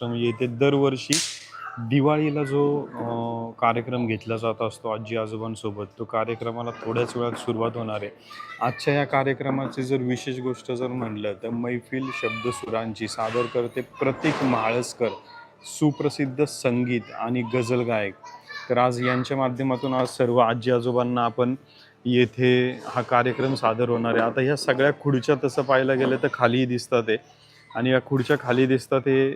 तर येथे दरवर्षी. दिवाळीला जो कार्यक्रम घेतला जात असतो आजी आजोबांसोबत तो कार्यक्रमाला थोड्याच वेळात सुरुवात होणार आहे. आजच्या या कार्यक्रमाची जर विशेष गोष्ट जर म्हणलं तर मैफिल शब्दसुरांची सादर करते प्रतीक माळसकर सुप्रसिद्ध संगीत आणि गझल गायक. तर आज यांच्या माध्यमातून आज सर्व आजी आजोबांना आपण येथे हा कार्यक्रम सादर होणार आहे. आता ह्या सगळ्या खुर्च्या तसं पाहायला गेलं तर खाली दिसतात आहे. आणि या खुर्च्या खाली दिसतात हे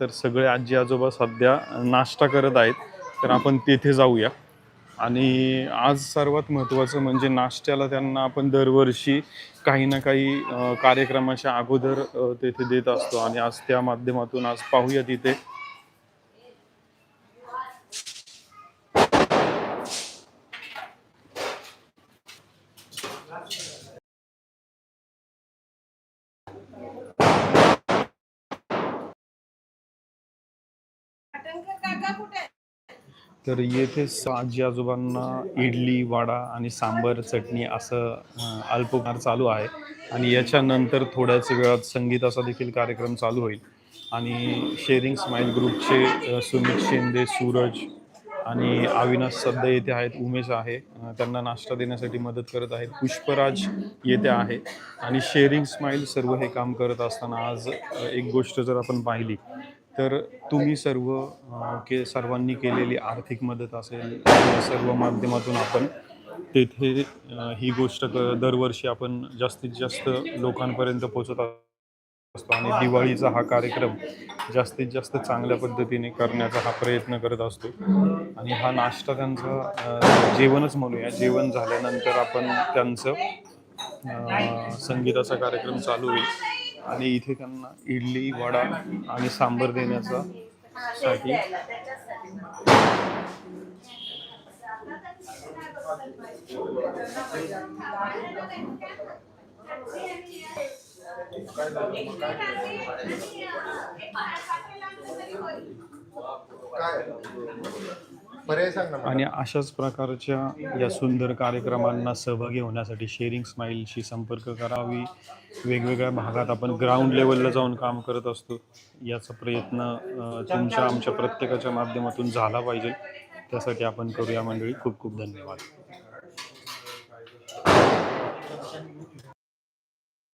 तर सगळे आजी आजोबा सध्या नाश्ता करत आहेत. तर आपण तेथे जाऊया. आणि आज सर्वात महत्त्वाचं म्हणजे नाश्त्याला त्यांना आपण दरवर्षी काही ना काही कार्यक्रमाच्या अगोदर तेथे देत असतो. आणि आज त्या माध्यमातून आज पाहूया तिथे. तर येथे आजी आजोबांना इडली वडा आणि सांबर चटणी असं अल्पकार चालू आहे. आणि याच्यानंतर थोड्याच वेळात संगीताचा देखील कार्यक्रम चालू होईल. आणि शेअरिंग स्माईल ग्रुपचे सुमित शिंदे सूरज आणि अविनाश सध्या येथे आहेत उमेश आहे. त्यांना नाश्ता देण्यासाठी मदत करत आहेत. पुष्पराज येथे आहे. आणि शेअरिंग स्माईल सर्व हे काम करत असताना आज एक गोष्ट जर आपण पाहिली तर तुम्ही सर्व के सर्वांनी केलेली आर्थिक मदत असेल या सर्व माध्यमातून आपण तेथे ही गोष्ट क- दरवर्षी आपण जास्तीत जास्त लोकांपर्यंत पोहोचत असतो आणि दिवाळीचा हा कार्यक्रम जास्तीत जास्त चांगल्या पद्धतीने करण्याचा हा प्रयत्न करत असतो. आणि हा नाश्ता त्यांचा जेवणच म्हणूया. जेवण झाल्यानंतर आपण त्यांचं संगीताचा कार्यक्रम चालू होईल. आणि इथे त्यांना इडली वडा आणि सांबर देण्याचा साठी आणि अशाच प्रकारच्या या सुंदर कार्यक्रमांना सहभागी होण्यासाठी शेअरिंग स्माईलशी संपर्क करावी. वेगवेगळ्या भागात आपण ग्राउंड लेवलला जाऊन काम करत असतो. याचा प्रयत्न तुमच्या आमच्या प्रत्येकाच्या माध्यमातून झाला पाहिजे. त्यासाठी आपण करूया मंडळी. खूप खूप धन्यवाद.